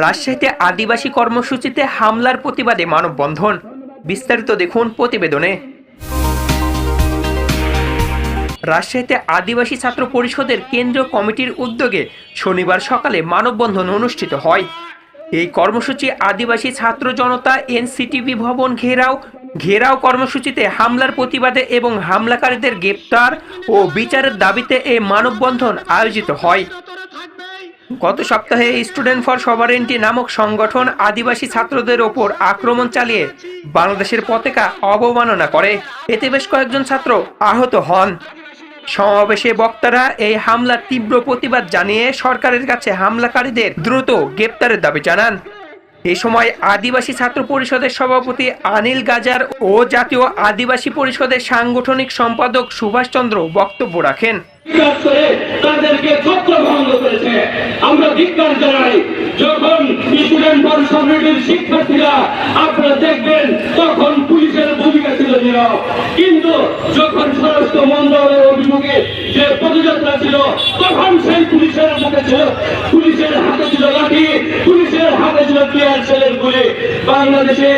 রাজশাহীতে আদিবাসী কর্মসূচিতে হামলার প্রতিবাদে মানববন্ধন। বিস্তারিত দেখুন প্রতিবেদনে। রাজশাহীতে আদিবাসী ছাত্র পরিষদের কেন্দ্রীয় কমিটির উদ্যোগে শনিবার সকালে মানববন্ধন অনুষ্ঠিত হয়। এই কর্মসূচি আদিবাসী ছাত্র জনতা, এনসিটিভি ভবন ঘেরাও ঘেরাও কর্মসূচিতে হামলার প্রতিবাদে এবং হামলাকারীদের গ্রেপ্তার ও বিচারের দাবিতে এই মানববন্ধন আয়োজিত হয়। গত সপ্তাহে স্টুডেন্ট ফর সভারেন্টি নামক সংগঠন আদিবাসী ছাত্রদের ওপর আক্রমণ চালিয়ে বাংলাদেশের পতাকা অবমাননা করে। এতে বেশ কয়েকজন ছাত্র আহত হন। সমাবেশে বক্তারা এই হামলার তীব্র প্রতিবাদ জানিয়ে সরকারের কাছে হামলাকারীদের দ্রুত গ্রেপ্তারের দাবি জানান। এ সময় আদিবাসী ছাত্র পরিষদের সভাপতি আনিল গাজার ও জাতীয় আদিবাসী পরিষদের সাংগঠনিক সম্পাদক সুভাষচন্দ্র বক্তব্য রাখেন। করেছে। আমরা ধিক্কার জানাই, যখন স্টুডেন্ট সমিতির শিক্ষার্থীরা আপনারা দেখবেন, তখন পুলিশের ভূমিকা ছিল নীরব। কিন্তু যখন স্বরাষ্ট্র মন্ত্রণালয়ের অভিমুখে যে পদযাত্রা ছিল, তখন সেই পুলিশের মুখে ছিল, পুলিশের হাতে ছিল লাঠি, পুলিশের হাতে ছিল টিয়ার ছেলের গুলি। বাংলাদেশে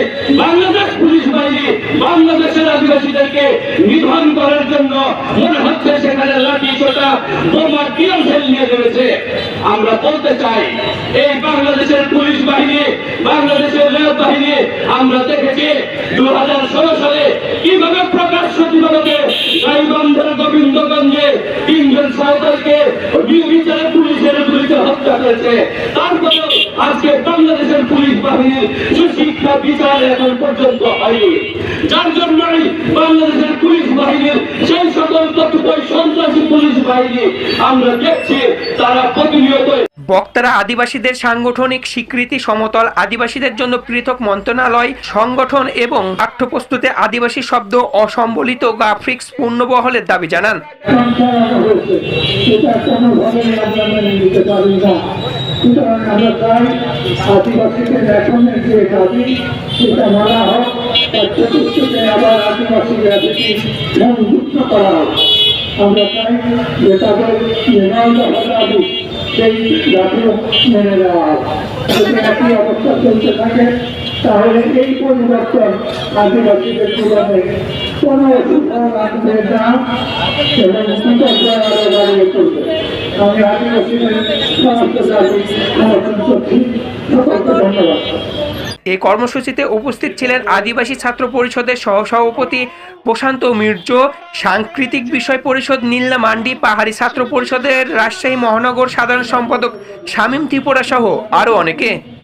বাংলাদেশ পুলিশ বাহিনী, বাংলাদেশের আদিবাসীদেরকে নিধন করার জন্য মনে হচ্ছে সেখানে লাঠি বোমা টিয়ার সেল নিয়ে নেমেছে। আমরা বলতে চাই, এই বাংলাদেশের পুলিশ বাহিনী, বাংলাদেশের রেল বাহিনী, আমরা দেখেছি দু হাজার ষোলো সালে কীভাবে প্রকাশ্য দিবালকে গাইবান্ধের গোবিন্দগঞ্জে তিনজন সাঁওতালকে নির্বিচারে পুলিশের গুলিতে হত্যা করেছে। তারপরে আজকে বাংলাদেশের পুলিশ বাহিনীর সুশিক্ষা বিচার এখন পর্যন্ত হয়নি। যার জন্যই বাংলাদেশের পুলিশ বাহিনীর সেই সকল সন্ত্রাসী পুলিশ বাহিনী আমরা দেখছি তারা প্রতিনিয়ত বক্তারা আদিবাসীদের সাংগঠনিক স্বীকৃতি সমতল আদিবাসীদের জন্য পৃথক মন্ত্রণালয় সংগঠন এবং পাঠ্যপ্রস্তুতে আদিবাসী শব্দ অসম্বলিত গ্রাফিক্স পূর্ণবহলের দাবি জানান। সুতরাং আমরা চাই আদিবাসীদের এখনের যে দাবি সেটা মানা হোক তার আবার আদিবাসী জাতিকে সংযুক্ত করা হোক। আমরা চাই যে তাদের দফা দাবি সেই দাবিও মেনে নেওয়া হোক যদি একই অবস্থা চলতে থাকে, তাহলে এই পরিবর্তন আদিবাসীদের জীবনে কোনো সুফল আনবে না এবং বিপর্যয় আরও বাড়িয়ে তুলবে। আমি আদিবাসীদের সমস্ত দাবি সমর্থন করছি সকলকে এই কর্মসূচিতে উপস্থিত ছিলেন আদিবাসী ছাত্র পরিষদের সহসভাপতি প্রশান্ত মির্জ, সাংস্কৃতিক বিষয় পরিষদ নীলনা মান্ডি, পাহাড়ি ছাত্র পরিষদের রাজশাহী মহানগর সাধারণ সম্পাদক শামীম ত্রিপুরা সহ আরও অনেকে।